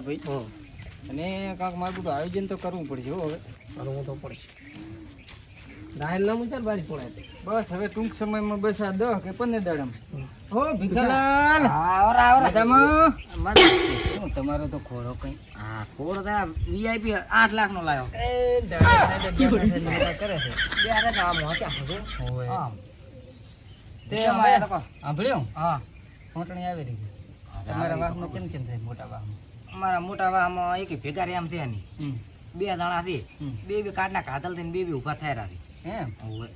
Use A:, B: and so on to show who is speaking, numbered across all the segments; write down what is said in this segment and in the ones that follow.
A: લાલાભાઈ
B: ભાઈ.
A: અને કાંક મારું બધું આયોજન તો કરવું પડશે હવે.
B: કરવું તો પડશે. ચાલ બારી પડાય
A: બસ હવે ટૂંક સમયમાં બસ આ દસ કે પંદર દાડમ. હો ભીખાલાલ.
C: આવરા આવરા.
A: મજામાં? તમારો તો ખોરો કઈ?
C: હા વીઆઈપી આઠ લાખ નો લાવ્યો
A: કરે છે.
C: તો આ મોચા હતો આમ.
A: તે. સાંભળ્યું?
C: હા.
A: સોંટણી આવી રહી તમારા વાહમાં કેમ કેમ થાય મોટા વાહમાં
C: અમારા મોટા વાહમાં એક ભેગા રહ્યા છે નહીં બે જણા છે. બે બે કાઢના કાતલ થઈને બે બે ઊભા થયા છે.
A: એમ?
C: હવે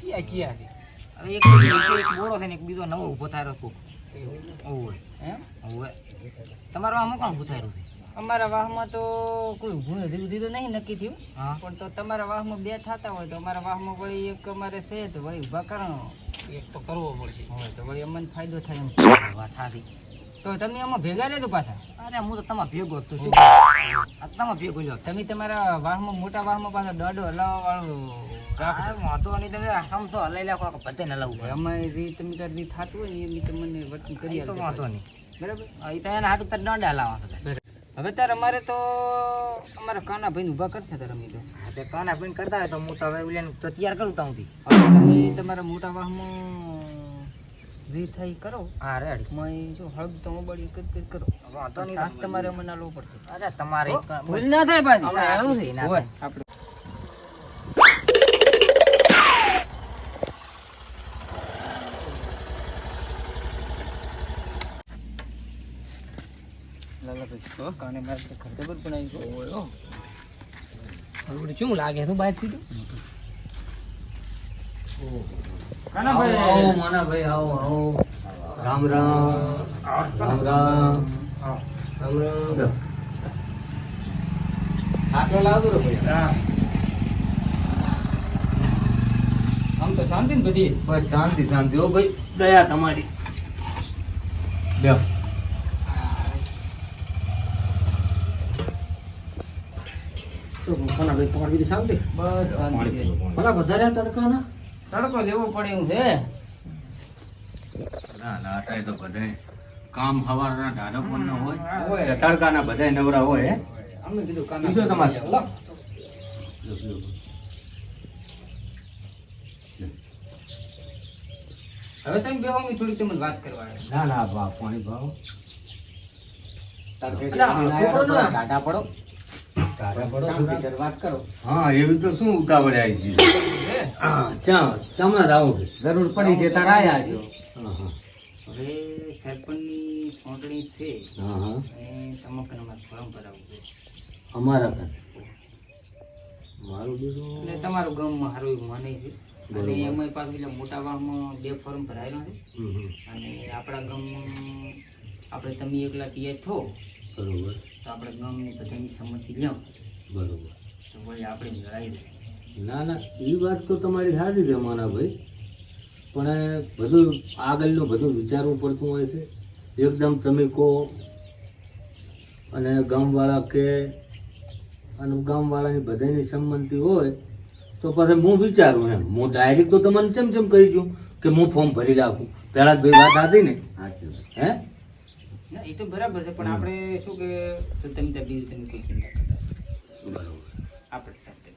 A: ક્યાં ચિયા
C: હવે એક બીજો એક બોળો છે ને એક બીજો નવો ઊભો થયો કોક ઓવે
A: એમ?
C: ઓવે તમારો આમાં કોણ ઊભું થયેલું છે?
A: અમારા વાહમાં તો કોઈ ઊભું નથી. ઊભી તો નહીં નક્કી થયું.
C: હા.
A: પણ તો તમારા વાહમાં બે થતા હોય તો અમારા વાહમાં વળી એક અમારે છે તો વળી ઊભા કરો
B: એક તો કરવો પડશે.
A: તો વળી અમને ફાયદો થાય એમ.
C: વાત સાચી.
A: તો તમે આમાં ભેગા રહેતો પાછા.
C: અરે હું તો તમારા ભેગો જ છું શું તમારા ભેગો લ્યો
A: તમે તમારા વાહમાં મોટા વાહમાં પાછા દોડો હલાવવા વાળું
C: વાંધો નહીં તમે સમસો હલાઈ લે કોઈ બધે ન પડે.
A: અમારી રીત તમે તારી થતું હોય ને એમની તમને વર્તન કરી
C: એ તો વાંધો નહીં.
A: બરાબર?
C: એ તો એના હાટું તાર દંડ હલાવવા છે.
A: હવે તાર અમારે તો અમારા કાના ભાઈને ઊભા કરશે તાર અમે તો.
C: તે કાના ભાઈ કરતા હોય તો હું તો હવે ઉલિયાને તો તૈયાર કરું તાં સુધી
A: તમે તમારા મોટા વાહમાં રીત થઈ કરો.
C: હા રેડી.
A: મય જો હળદ તો મોબાઈલ કદ કદ કરો.
C: વાંધો નહીં
A: સાત તમારે મને લો પડશે.
C: અરે તમારે
A: ભૂલ ના થાય પાછી
C: હમણાં આવું થઈ ના થાય.
A: આપણે કાને બનાવી ગયો.
B: શું લાગે? તું બહારથી
A: કાનાભાઈ.
D: આવો માનાભાઈ આવો આવો. રામ રામ. રામ રામ. રામ રામ. આટલો લાવજો રે ભાઈ.
A: આમ તો શાંતિ ને બધી.
D: બસ શાંતિ શાંતિ. હો ભાઈ દયા તમારી. બેહો.
B: શું કોના ભાઈ તમારી શાંતિ?
A: બસ શાંતિ.
B: ભલા વધારે તડકાના?
A: તડકો લેવો પડે એવું છે?
D: તો બધાય કામ હવારના ઢાઢો પણ ન હોય. તડકાના બધાય નવરા હોય
A: અમને કીધું કામ
D: બીજો તમારે
A: હવે તમે બેહો અમે થોડીક તમને વાત કરવા
D: ના ના બા પાણી ભાવ. ટાટા પડો. પડો
B: વાત કરો.
D: હા એવી તો શું ઉતાવળે આવી છે? હા? ચા ચામડા આવું છે.
B: જરૂર પડી છે તાર આયા છો.
D: હા હા.
A: હવે સરપંચની સોંટણી છે.
D: હા હા.
A: સમગ્રમાં ફોર્મ ભરાવું છે.
D: અમારા ઘરે. મારું બીજું
A: એટલે તમારું ગામમાં સારું એવું મને છે. અને. એમાં પાછું મોટા વાહમાં બે ફોર્મ ભરાયેલા છે. અને આપણા ગામમાં આપણે તમે એકલા તૈયાર થો
D: બરોબર.
A: તો આપણે ગામની બધાની સંમતિ લ્યો.
D: બરોબર.
A: તો ભાઈ આપણે લડાઈ દે
D: ના ના એ વાત તો તમારી સારી છે ભાઈ. પણ બધું આગળનું બધું વિચારવું પડતું હોય છે. એકદમ તમે કહો અને ગામવાળા કે અને ગામવાળાની બધાની સંમતિ હોય તો પછી હું વિચારું એમ. હું ડાયરેક્ટ તો તમને ચેમ ચેમ કહી છું કે હું ફોર્મ ભરી રાખું. પહેલાં જ ભાઈ વાત હતી ને? હે?
A: ના એ તો બરાબર છે પણ આપણે શું કે તો તમે ત્યાં બીજું તમે કોઈ ચિંતા કરતા આપણે સાથે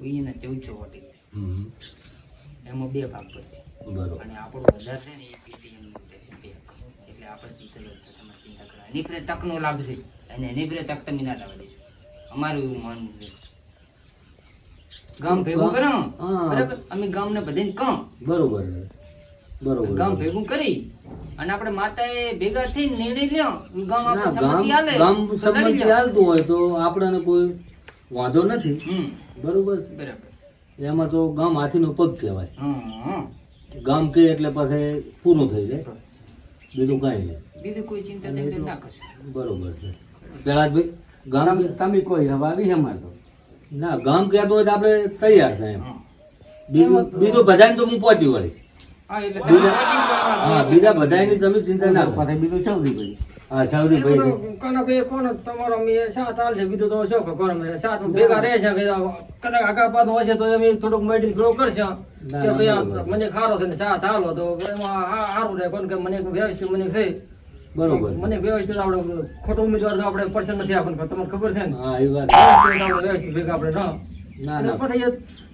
A: અહીંયાના ચૌદસો વોટિંગ
D: વટી
A: એમાં બે ભાગ પડશે. અને આપણો વધારે છે ને એ બે એટલે આપણે જીતેલો છે તમારે ચિંતા કરવા એની પ્રે તકનો લાભ છે. અને એની પ્રે તક તમે ના લાવવા દેશો અમારું એવું માનવું છે. ગામ ભેગું કરો. બરાબર? અમે ગામને બધાને કામ
D: બરોબર બરોબર
A: ગામ ભેગું કરી. અને આપણે માતાએ ભેગા થઈ નિર્ણય લ્યો. ગામ આપણે સંમતિ આલે
D: ગામ સંમતિ
A: કરી
D: હોય તો આપણને કોઈ વાંધો નથી. બરોબર?
A: બરાબર.
D: એમાં તો ગામ હાથીનો પગ કહેવાય. ગામ કે એટલે પાસે પૂરું થઈ જાય. બીજું કાંઈ નહીં.
A: બીજું કોઈ ચિંતા ના કરશો.
D: બરોબર છે. ભાઈ ગામ
B: તમે કોઈ હવા આવી અમાર તો?
D: ના ગામ કહેતો હોય તો આપણે તૈયાર થાય એમ. બીજું બીજું બધાને તો હું પહોંચી વળીશ.
A: હા
D: બીજા બધાની તમે ચિંતા ના કરો.
B: બીજું સૌથી ભાઈ
D: હા સૌથી ભાઈ.
B: કોનો ભાઈ કોનો? તમારો અમે સાથ છે બીજું તો શો કે કોનો મે સાત ભેગા રહેશે કે કદાચ આગા પાછું હશે તો અમે થોડુંક મેડિન ગ્રો કરશે. કે ભાઈ મને ખારો થઈને સાત હાલો તો એમાં હા સારું રહે. કોણ કે મને વ્યવસ્થિત મને થઈ
D: બરોબર.
B: મને વ્યવસ્થિત આપણે ખોટો ઉમેદવાર તો આપણે પરસન નથી આપણને તમને ખબર છે ને?
D: હા એ વાત.
B: વ્યવસ્થિત ભેગા આપણે
D: ના. ના.
B: પછી એ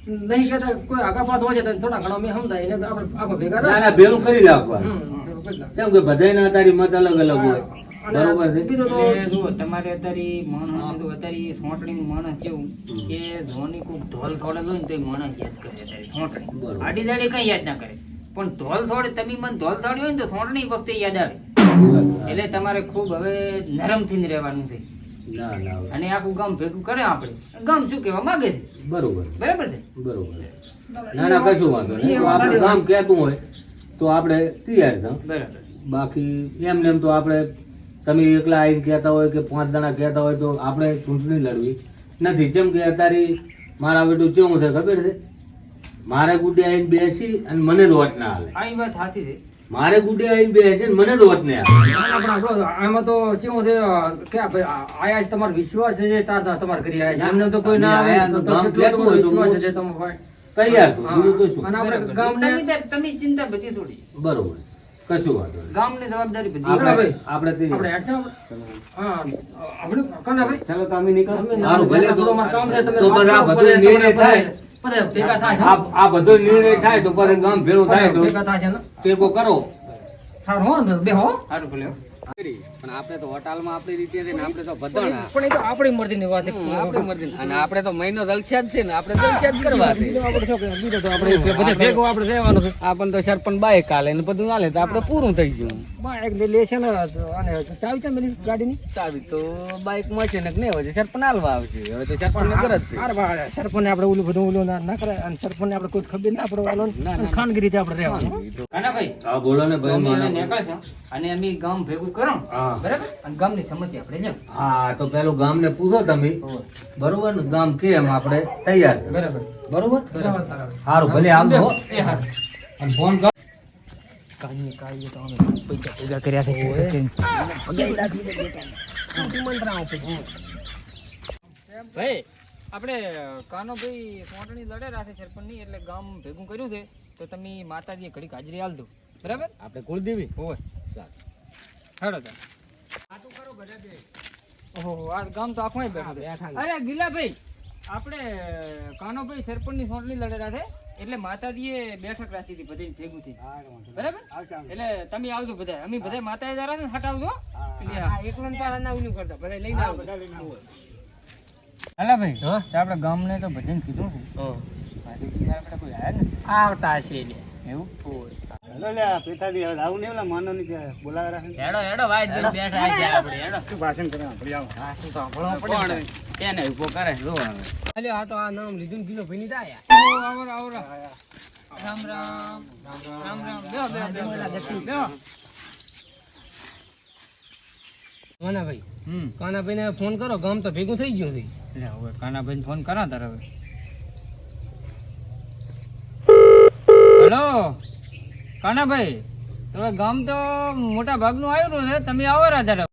B: નહીં કહેતા કોઈ આગા પાછળ હોય છે તો થોડા ઘણા મેં સમજાય. એને આપણે આખો ભેગા
D: ના ના
B: ભેગું કરી નાખો.
D: કેમ કે બધાયના તારી મત અલગ અલગ હોય. બરોબર છે?
A: એટલે તમારે અત્યારે માણસ અત્યારે સોંટણીનું માણસ કેવું કે ધોની કોક ધોલ થોડે હોય ને તો માણસ યાદ કરે અત્યારે સોંટણી. આડી દાડી કઈ યાદ ના કરે. પણ ધોલ થોડે તમે મને ધોલ થોડી હોય ને તો સોંટણી વખતે યાદ આવે. એટલે તમારે ખૂબ હવે નરમથી જ રહેવાનું છે.
D: ના ના
A: અને આખું ગામ ભેગું કરે આપણે. ગામ શું કહેવા માંગે છે?
D: બરોબર.
A: બરાબર છે?
D: બરોબર. ના ના કશું વાંધો નહીં. આપણે ગામ કહેતું હોય તો આપણે તૈયાર થાવ
A: બરાબર.
D: બાકી એમ નેમ તો આપણે તમે એકલા આવીને કહેતા હોય કે પાંચ જણા કહેતા હોય તો આપણે ચૂંટણી લડવી નથી. જેમ કે અત્યારે મારા બેટું કેવું છે ખબર છે? મારે ગુડે આવીને બેસી અને મને જ વોટ ના હાલે
A: આ વાત સાચી છે.
D: મારે ગુડે આવી બે છે મને નહીં હાલે
B: આમાં તો કેવું છે કે આયા જ તમારો વિશ્વાસ છે તાર તાર તમારે કરી આયા છે. એમને તો કોઈ ના આવે
D: તો
B: તો કેટલો તમારો વિશ્વાસ છે તમે ભાઈ
D: તૈયાર તો બીજું તો શું
B: અને આપણે. ગામને
A: તમે ચિંતા બધી થોડી.
D: બરોબર. કશું વાંધો નહીં.
A: ગામની જવાબદારી બધી.
D: આપણે
B: ભાઈ.
D: આપણે
B: આપણે હેડ છે હા આપણે કાના ભાઈ?
C: ચાલો તો અમે નીકળો
B: અમે
D: સારું, ભલે તો-
B: કામ છે, તમે
D: તો બધા બધું નિર્ણય થાય. આ આ બધો નિર્ણય થાય તો પછી ગામ ભેળું થાય તો
B: ભેગા
D: કરો.
B: સારું હો બે હો.
A: સારું ભલે.
C: પણ આપણે તો હોટલમાં આપણી રીતે છે ને આપણે તો બધાના
B: પણ એ તો આપણી મરજીની વાત છે.
C: મરજી અને આપણે તો મહિનો જલસા જ છે ને આપણે જલસા જ કરવા છે.
B: આપણે શું તો આપણે બધે ભેગું આપણે રહેવાનું છે.
C: આપણ તો સરપંચ બાય કાલે ને બધું હાલે તો આપણે પૂરું થઈ ગયું.
B: છે ને અને ચાવી છે મેરી ગાડીની?
C: ચાવી તો બાઈક મળશે ને નહીં હોય સરપંચ હાલવા આવશે હવે તો સરપંચ ને ગરજ છે.
B: અરે બા આપણે ઓલું બધું ઓલું ના ના કરે અને સરપંચ આપણે કોઈ ખબર ના પડે ખાનગી રીતે આપણે રહેવાનું.
A: કાનાભાઈ
D: હા બોલો ને ભાઈ મને
A: નીકળશો અને અમે ગામ ભેગું કરો બરાબર? અને ગામની સંમતિ આપણે જેમ
D: હા તો પેલું ગામને પૂછો તમે. બરોબર ને? ગામ કેમ આપણે તૈયાર
A: બરાબર.
D: બરોબર?
B: બરાબર
D: સારું ભલે આમ હો.
A: એ હા
D: અને ફોન કર
A: કાંઈ કાંઈ તો અમે પૈસા ભેગા કર્યા છે. ભાઈ આપણે કાનોભાઈ સોંટણી લડે રાખે સરપંચની એટલે ગામ ભેગું કર્યું છે તો તમે માતાજીએ ઘડીક હાજરી આલ દો. બરાબર?
C: આપણે કુળદેવી?
A: હોય હેડો તો ઓહો આ ગામ તો આખું બેઠા અરે અરે ગિલાભાઈ આપણે કાનોભાઈ સરપંચની સોંટણી લડે રાખે. એટલે માતાજીએ બેઠક રાખી હતી બધી ભેગું થઈ બરાબર? એટલે તમે આવજો બધા. અમે બધા માતાએ જ છે હટાવજો. એકલો પાછા ના ઉલ્યું કરતા બધા લઈને આવો. હાલા ભાઈ તો આપણે ગામને તો ભજન કીધું છે. આપણે કોઈ નથી?
C: આવતા છે ને.
A: એવું
C: હેડો હેડો વાઈટ જોઈને બેઠા છે આપણે હેડો. ભાષણ તો આપણો પડે ને. તેને ઊભો કરે જો હવે.
B: અલે આ તો આ નામ લીધું ને કિલો ભાઈ ની દાયા
A: આવરો આવરો રામ રામ. રામ રામ. બેહો બેહો બેહો બેહો
B: કાના ભાઈ
A: હમ
B: કાના ભાઈ ને ફોન કરો ગામ તો ભેગું થઈ ગયું છે.
A: એટલે હવે કાનાભાઈ ફોન કરા તારે હવે. હેલો. કાનાભાઈ હવે ગામ તો મોટા ભાગનું આવ્યું છે. તમે આવો રાધા